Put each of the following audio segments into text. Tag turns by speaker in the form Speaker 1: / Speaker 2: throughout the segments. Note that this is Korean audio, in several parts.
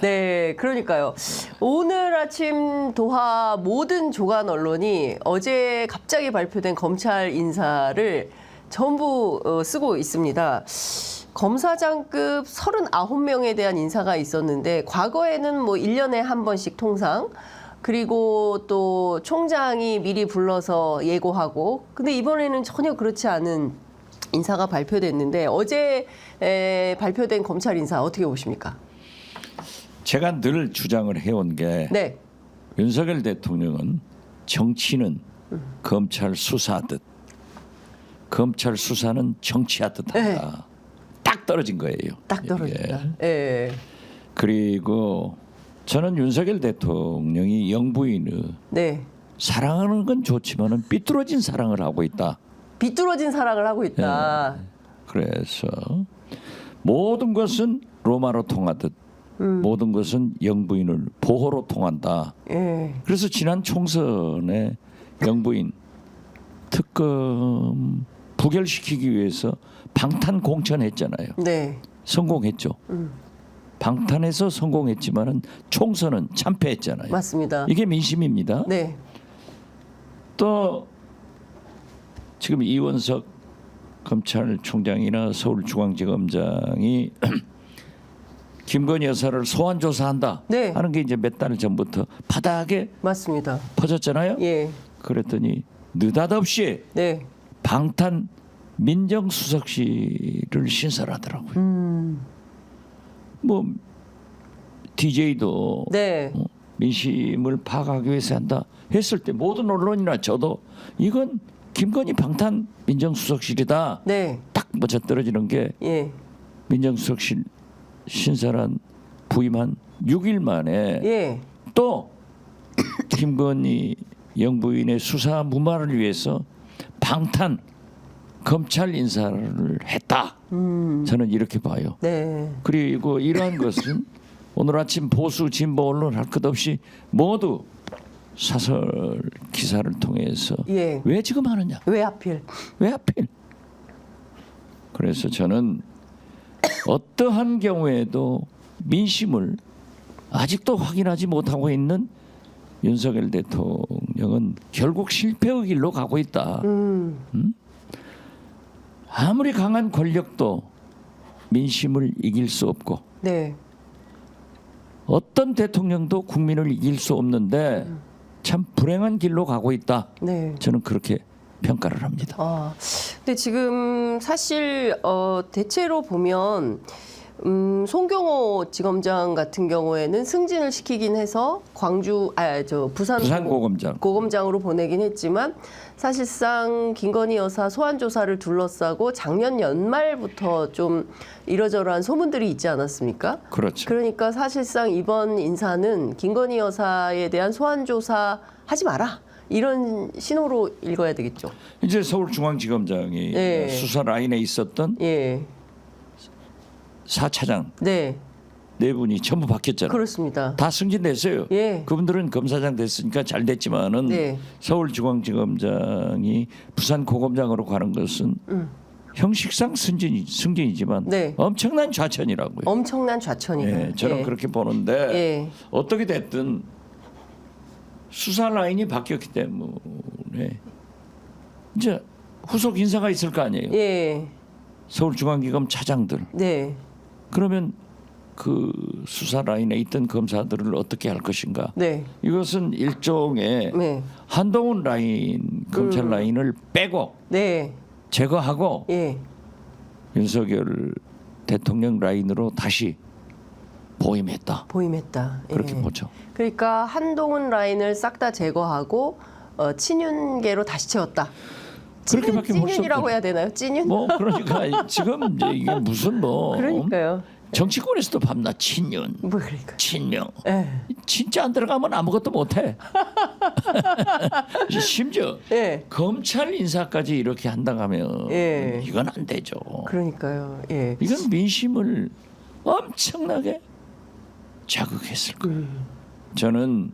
Speaker 1: 네, 그러니까요. 오늘 아침 도하 모든 조간 언론이 어제 갑자기 발표된 검찰 인사를 전부 어, 쓰고 있습니다. 검사장급 39명에 대한 인사가 있었는데 과거에는 뭐 1년에 한 번씩 통상 그리고 또 총장이 미리 불러서 예고하고 근데 이번에는 전혀 그렇지 않은 인사가 발표됐는데 어제 에, 발표된 검찰 인사 어떻게 보십니까?
Speaker 2: 제가 늘 주장을 해온 게
Speaker 1: 네.
Speaker 2: 윤석열 대통령은 정치는 검찰 수사하듯 검찰 수사는 정치하듯 한다. 딱 떨어진 거예요.
Speaker 1: 네. 딱 떨어진다. 예.
Speaker 2: 그리고 저는 윤석열 대통령이 영부인을
Speaker 1: 네.
Speaker 2: 사랑하는 건 좋지만은 삐뚤어진 사랑을 하고 있다.
Speaker 1: 비뚤어진 사랑을 하고 있다.
Speaker 2: 그래서 모든 것은 로마로 통하듯
Speaker 1: 음.
Speaker 2: 모든 것은 영부인을 보호로 통한다.
Speaker 1: 예.
Speaker 2: 그래서 지난 총선에 영부인 특검 부결시키기 위해서 방탄 공천했잖아요.
Speaker 1: 네.
Speaker 2: 성공했죠.
Speaker 1: 음.
Speaker 2: 방탄해서 성공했지만은 총선은 참패했잖아요.
Speaker 1: 맞습니다.
Speaker 2: 이게 민심입니다.
Speaker 1: 네.
Speaker 2: 또 지금 이원석 검찰총장이나 서울중앙지검장이 김건희 여사를 소환 조사한다
Speaker 1: 네.
Speaker 2: 하는 게 이제 몇 달 전부터 바닥에
Speaker 1: 맞습니다.
Speaker 2: 퍼졌잖아요.
Speaker 1: 예.
Speaker 2: 그랬더니 느닷없이
Speaker 1: 네.
Speaker 2: 방탄 민정수석실을 신설하더라고요.
Speaker 1: 음.
Speaker 2: 뭐 DJ도
Speaker 1: 네.
Speaker 2: 어, 민심을 파악하기 위해서 한다 했을 때 모든 언론이나 저도 이건 김건희 방탄 민정수석실이다.
Speaker 1: 네.
Speaker 2: 딱 맞아 떨어지는 게
Speaker 1: 예.
Speaker 2: 민정수석실 신설한 부임한 6일 만에
Speaker 1: 예.
Speaker 2: 또 김건희 영부인의 수사 무마를 위해서 방탄 검찰 인사를 했다.
Speaker 1: 음.
Speaker 2: 저는 이렇게 봐요.
Speaker 1: 네.
Speaker 2: 그리고 이러한 것은 오늘 아침 보수 진보 언론 할 것 없이 모두 사설 기사를 통해서
Speaker 1: 예.
Speaker 2: 왜 지금 하느냐?
Speaker 1: 왜 하필?
Speaker 2: 왜 하필? 그래서 저는 어떠한 경우에도 민심을 아직도 확인하지 못하고 있는 윤석열 대통령은 결국 실패의 길로 가고 있다.
Speaker 1: 음.
Speaker 2: 아무리 강한 권력도 민심을 이길 수 없고
Speaker 1: 네.
Speaker 2: 어떤 대통령도 국민을 이길 수 없는데 참 불행한 길로 가고 있다.
Speaker 1: 네.
Speaker 2: 저는 그렇게 평가를 합니다.
Speaker 1: 아, 근데 지금 사실 어, 대체로 보면 음, 송경호 지검장 같은 경우에는 승진을 시키긴 해서 광주 아 저 부산
Speaker 2: 부산
Speaker 1: 고검-
Speaker 2: 고검장
Speaker 1: 고검장으로 보내긴 했지만 사실상 김건희 여사 소환 조사를 둘러싸고 작년 연말부터 좀 이러저러한 소문들이 있지 않았습니까?
Speaker 2: 그렇죠.
Speaker 1: 그러니까 사실상 이번 인사는 김건희 여사에 대한 소환 조사 하지 마라. 이런 신호로 읽어야 되겠죠.
Speaker 2: 이제 서울중앙지검장이
Speaker 1: 네.
Speaker 2: 수사 라인에 있었던
Speaker 1: 예.
Speaker 2: 사차장
Speaker 1: 네.
Speaker 2: 네 분이 전부 바뀌었잖아요.
Speaker 1: 그렇습니다.
Speaker 2: 다 승진됐어요.
Speaker 1: 예.
Speaker 2: 그분들은 검사장 됐으니까 잘 됐지만은
Speaker 1: 네.
Speaker 2: 서울중앙지검장이 부산 고검장으로 가는 것은
Speaker 1: 음.
Speaker 2: 형식상 승진이 승진이지만
Speaker 1: 네.
Speaker 2: 엄청난 좌천이라고요.
Speaker 1: 엄청난 좌천이다.
Speaker 2: 예, 저는
Speaker 1: 예.
Speaker 2: 그렇게 보는데
Speaker 1: 예.
Speaker 2: 어떻게 됐든 수사 라인이 바뀌었기 때문에 이제 후속 인사가 있을 거 아니에요.
Speaker 1: 예.
Speaker 2: 서울중앙지검 차장들
Speaker 1: 네.
Speaker 2: 그러면 그 수사 라인에 있던 검사들을 어떻게 할 것인가?
Speaker 1: 네.
Speaker 2: 이것은 일종의
Speaker 1: 네.
Speaker 2: 한동훈 라인 검찰
Speaker 1: 음.
Speaker 2: 라인을 빼고
Speaker 1: 네.
Speaker 2: 제거하고
Speaker 1: 예.
Speaker 2: 윤석열 대통령 라인으로 다시 보임했다.
Speaker 1: 보임했다.
Speaker 2: 그렇게
Speaker 1: 예.
Speaker 2: 보죠.
Speaker 1: 그러니까 한동훈 라인을 싹 다 제거하고 어, 친윤계로 다시 채웠다. 찐윤,
Speaker 2: 그렇게밖에 볼수
Speaker 1: 찐윤이라고. 해야 되나요? 찐윤?
Speaker 2: 뭐 그러니까 지금 이제 이게 무슨 뭐
Speaker 1: 그러니까요.
Speaker 2: 정치권에서도 밤낮 친윤,
Speaker 1: 뭐 그러니까.
Speaker 2: 친명
Speaker 1: 예.
Speaker 2: 진짜 안 들어가면 아무것도 못해. 심지어
Speaker 1: 예.
Speaker 2: 검찰 인사까지 이렇게 한다고 하면
Speaker 1: 예.
Speaker 2: 이건 안 되죠.
Speaker 1: 그러니까요. 예.
Speaker 2: 이건 민심을 엄청나게 자극했을 거예요.
Speaker 1: 음.
Speaker 2: 저는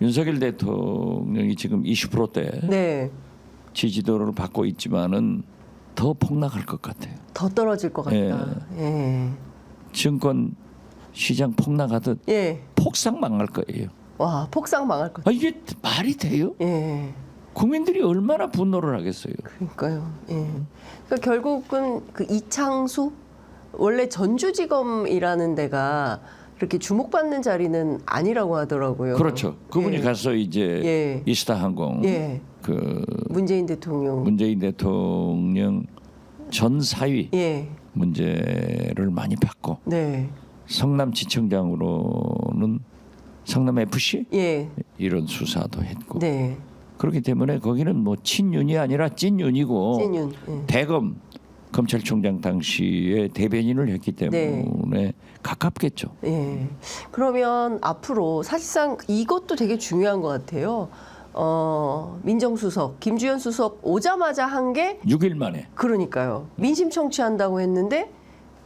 Speaker 2: 윤석열 대통령이 지금 20%대
Speaker 1: 네.
Speaker 2: 지지도를 받고 있지만은 더 폭락할 것 같아요.
Speaker 1: 더 떨어질 것 같다. 예.
Speaker 2: 증권 시장 폭락하듯
Speaker 1: 예.
Speaker 2: 폭삭 망할 거예요.
Speaker 1: 와, 폭삭 망할 것.
Speaker 2: 아, 이게 말이 돼요?
Speaker 1: 예.
Speaker 2: 국민들이 얼마나 분노를 하겠어요.
Speaker 1: 그러니까요. 예. 그러니까 결국은 그 이창수 원래 전주지검이라는 데가 그렇게 주목받는 자리는 아니라고 하더라고요.
Speaker 2: 그렇죠. 그분이
Speaker 1: 예.
Speaker 2: 가서 이제
Speaker 1: 예.
Speaker 2: 이스타 항공
Speaker 1: 예.
Speaker 2: 그
Speaker 1: 문재인 대통령.
Speaker 2: 문재인 대통령 전 사위
Speaker 1: 예.
Speaker 2: 문제를 많이 받고
Speaker 1: 네.
Speaker 2: 성남 지청장으로는 성남 FC
Speaker 1: 예.
Speaker 2: 이런 수사도 했고
Speaker 1: 네.
Speaker 2: 그렇기 때문에 거기는 뭐 친윤이 아니라 찐윤이고
Speaker 1: 찐윤. 예.
Speaker 2: 대검 검찰총장 당시에 대변인을 했기
Speaker 1: 네.
Speaker 2: 때문에 가깝겠죠.
Speaker 1: 예. 그러면 앞으로 사실상 이것도 되게 중요한 것 같아요. 어, 민정수석, 김주현 수석 오자마자 한 게
Speaker 2: 6일 만에
Speaker 1: 그러니까요. 민심 청취한다고 했는데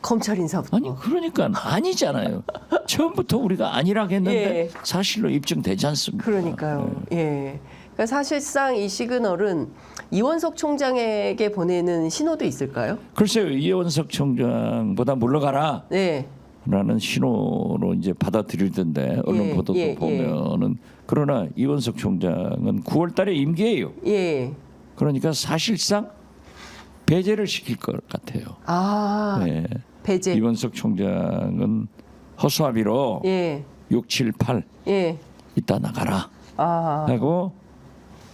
Speaker 1: 검찰 인사부터.
Speaker 2: 아니 그러니까 아니잖아요. 처음부터 우리가 아니라고 했는데
Speaker 1: 예.
Speaker 2: 사실로 입증되지 않습니까?
Speaker 1: 그러니까요.
Speaker 2: 네.
Speaker 1: 예. 그러니까 사실상 이 시그널은 이원석 총장에게 보내는 신호도 있을까요?
Speaker 2: 글쎄요 이원석 총장보다 물러가라.
Speaker 1: 네.
Speaker 2: 라는 신호로 이제 받아들이던데 언론
Speaker 1: 예,
Speaker 2: 보도도
Speaker 1: 예, 예.
Speaker 2: 보면은 그러나 이원석 총장은 9월달에 임기예요.
Speaker 1: 예.
Speaker 2: 그러니까 사실상 배제를 시킬 것 같아요.
Speaker 1: 아,
Speaker 2: 네.
Speaker 1: 배제.
Speaker 2: 이원석 총장은 허수아비로
Speaker 1: 예.
Speaker 2: 6, 7, 8
Speaker 1: 예.
Speaker 2: 이따 나가라
Speaker 1: 아.
Speaker 2: 하고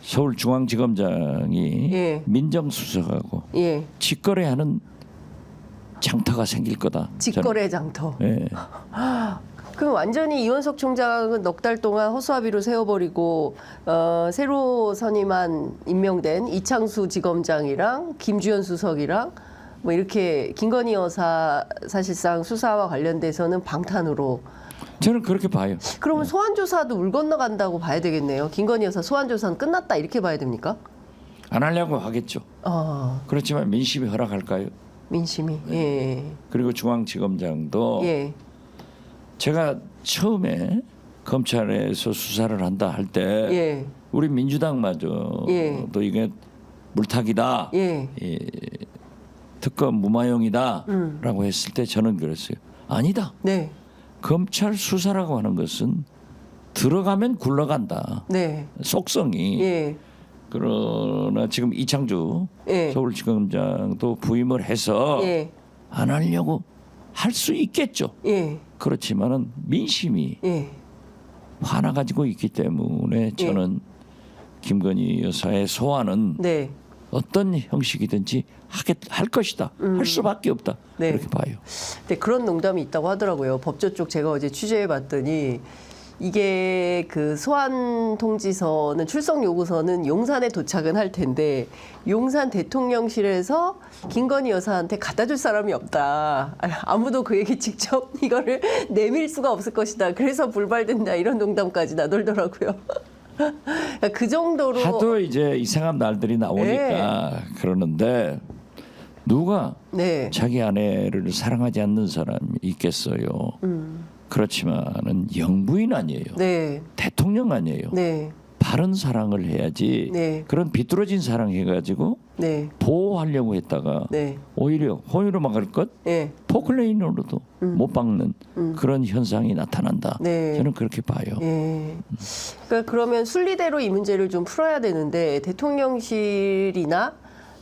Speaker 2: 서울중앙지검장이
Speaker 1: 예.
Speaker 2: 민정수석하고
Speaker 1: 예.
Speaker 2: 직거래하는 장터가 생길 거다.
Speaker 1: 직거래 장터.
Speaker 2: 저는, 예.
Speaker 1: 그럼 완전히 이원석 총장은 넉 달 동안 허수아비로 세워버리고 어, 새로 선임한 임명된 이창수 지검장이랑 김주현 수석이랑 뭐 이렇게 김건희 여사 사실상 수사와 관련돼서는 방탄으로
Speaker 2: 저는 그렇게 봐요.
Speaker 1: 그러면 소환 조사도 물 건너간다고 봐야 되겠네요. 김건희 여사 소환 조사는 끝났다 이렇게 봐야 됩니까?
Speaker 2: 안 하려고 하겠죠.
Speaker 1: 어,
Speaker 2: 그렇지만 민심이 허락할까요?
Speaker 1: 민심이 예.
Speaker 2: 그리고 중앙지검장도
Speaker 1: 예.
Speaker 2: 제가 처음에 검찰에서 수사를 한다 할 때
Speaker 1: 예.
Speaker 2: 우리 민주당마저도
Speaker 1: 예.
Speaker 2: 이게 물타기다,
Speaker 1: 예.
Speaker 2: 이 특검 무마용이다라고
Speaker 1: 음.
Speaker 2: 했을 때 저는 그랬어요. 아니다.
Speaker 1: 네.
Speaker 2: 검찰 수사라고 하는 것은 들어가면 굴러간다.
Speaker 1: 네.
Speaker 2: 속성이
Speaker 1: 예.
Speaker 2: 그러나 지금 이창주
Speaker 1: 예.
Speaker 2: 서울지검장도 부임을 해서
Speaker 1: 예.
Speaker 2: 안 하려고 할 수 있겠죠.
Speaker 1: 예.
Speaker 2: 그렇지만은 민심이
Speaker 1: 예.
Speaker 2: 화나 가지고 있기 때문에 저는 김건희 여사의 소환은
Speaker 1: 네.
Speaker 2: 어떤 형식이든지 하겠 할 것이다. 할 수밖에 없다.
Speaker 1: 네.
Speaker 2: 그렇게 봐요.
Speaker 1: 네, 그런 농담이 있다고 하더라고요. 법조 쪽 제가 어제 취재해 봤더니 이게 그 소환 통지서는 출석 요구서는 용산에 도착은 할 텐데 용산 대통령실에서 김건희 여사한테 갖다 줄 사람이 없다. 아무도 그 얘기 직접 이거를 내밀 수가 없을 것이다. 그래서 불발된다. 이런 농담까지 나돌더라고요. 그러니까 그 정도로
Speaker 2: 하도 이제 이상한 날들이 나오니까 그러는데 누가
Speaker 1: 네.
Speaker 2: 자기 아내를 사랑하지 않는 사람이 있겠어요. 그렇지만은 영부인 아니에요.
Speaker 1: 음. 네.
Speaker 2: 대통령 아니에요.
Speaker 1: 네.
Speaker 2: 바른 사랑을 해야지.
Speaker 1: 네.
Speaker 2: 그런 비뚤어진 사랑 해가지고
Speaker 1: 네.
Speaker 2: 보호하려고 했다가
Speaker 1: 네.
Speaker 2: 오히려 호의로 막을 것
Speaker 1: 네.
Speaker 2: 포클레인으로도 못 박는 그런 현상이 나타난다.
Speaker 1: 음. 네.
Speaker 2: 저는 그렇게 봐요.
Speaker 1: 예. 그러니까 그러면 순리대로 이 문제를 좀 풀어야 되는데 대통령실이나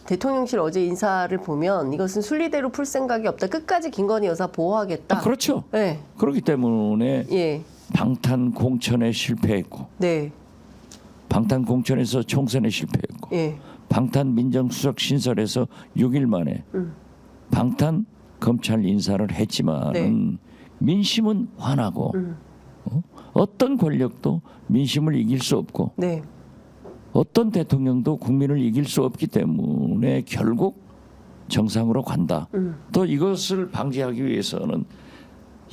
Speaker 1: 대통령실 어제 인사를 보면 이것은 순리대로 풀 생각이 없다. 끝까지 김건희 여사 보호하겠다.
Speaker 2: 아, 그렇죠.
Speaker 1: 네.
Speaker 2: 그렇기 때문에
Speaker 1: 예.
Speaker 2: 방탄 공천에 실패했고
Speaker 1: 네.
Speaker 2: 방탄 공천에서 총선에 실패했고
Speaker 1: 예.
Speaker 2: 방탄 민정수석 신설에서 6일 만에
Speaker 1: 음.
Speaker 2: 방탄 검찰 인사를 했지만은
Speaker 1: 네.
Speaker 2: 민심은 화나고
Speaker 1: 음.
Speaker 2: 어? 어떤 권력도 민심을 이길 수 없고
Speaker 1: 네.
Speaker 2: 어떤 대통령도 국민을 이길 수 없기 때문에 결국 정상으로 간다.
Speaker 1: 음.
Speaker 2: 또 이것을 방지하기 위해서는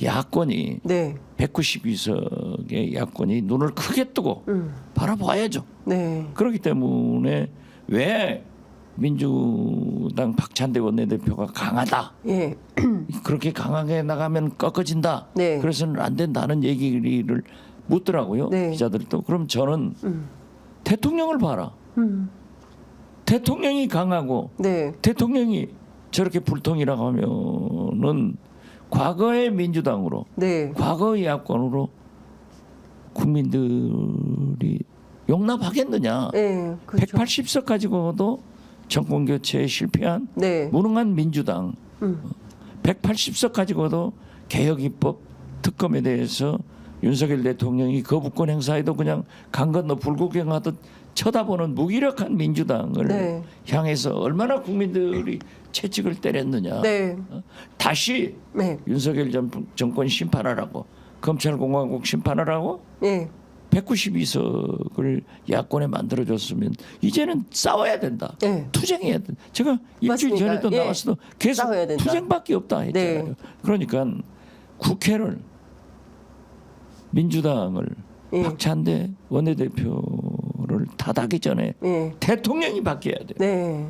Speaker 2: 야권이
Speaker 1: 네.
Speaker 2: 192석의 야권이 눈을 크게 뜨고
Speaker 1: 음.
Speaker 2: 바라봐야죠.
Speaker 1: 네.
Speaker 2: 그렇기 때문에 왜 민주당 박찬대 원내대표가 강하다.
Speaker 1: 예.
Speaker 2: 그렇게 강하게 나가면 꺾어진다.
Speaker 1: 네.
Speaker 2: 그래서는 안 된다는 얘기를 묻더라고요.
Speaker 1: 네.
Speaker 2: 기자들도. 그럼 저는
Speaker 1: 음.
Speaker 2: 대통령을 봐라.
Speaker 1: 음.
Speaker 2: 대통령이 강하고
Speaker 1: 네.
Speaker 2: 대통령이 저렇게 불통이라고 하면은 과거의 민주당으로
Speaker 1: 네.
Speaker 2: 과거의 야권으로 국민들이 용납하겠느냐?
Speaker 1: 네. 그렇죠.
Speaker 2: 180석 가지고도 정권 교체에 실패한
Speaker 1: 네.
Speaker 2: 무능한 민주당
Speaker 1: 음.
Speaker 2: 180석 가지고도 개혁 입법 특검에 대해서 윤석열 대통령이 거부권 행사에도 그냥 강 건너 불구경 하듯 쳐다보는 무기력한 민주당을
Speaker 1: 네.
Speaker 2: 향해서 얼마나 국민들이 채찍을 때렸느냐.
Speaker 1: 네.
Speaker 2: 다시
Speaker 1: 네.
Speaker 2: 윤석열 전- 정권 심판하라고 검찰공화국 심판하라고
Speaker 1: 네.
Speaker 2: 192석을 야권에 만들어줬으면 이제는 싸워야 된다.
Speaker 1: 네.
Speaker 2: 투쟁해야 돼. 제가 일주일
Speaker 1: 맞습니다.
Speaker 2: 전에도
Speaker 1: 예.
Speaker 2: 나왔어도 계속
Speaker 1: 된다.
Speaker 2: 투쟁밖에 없다 했잖아요.
Speaker 1: 네.
Speaker 2: 그러니까 국회를 민주당을
Speaker 1: 예.
Speaker 2: 박찬대 원내대표를 탓하기 전에
Speaker 1: 네.
Speaker 2: 대통령이 바뀌어야 돼.
Speaker 1: 네.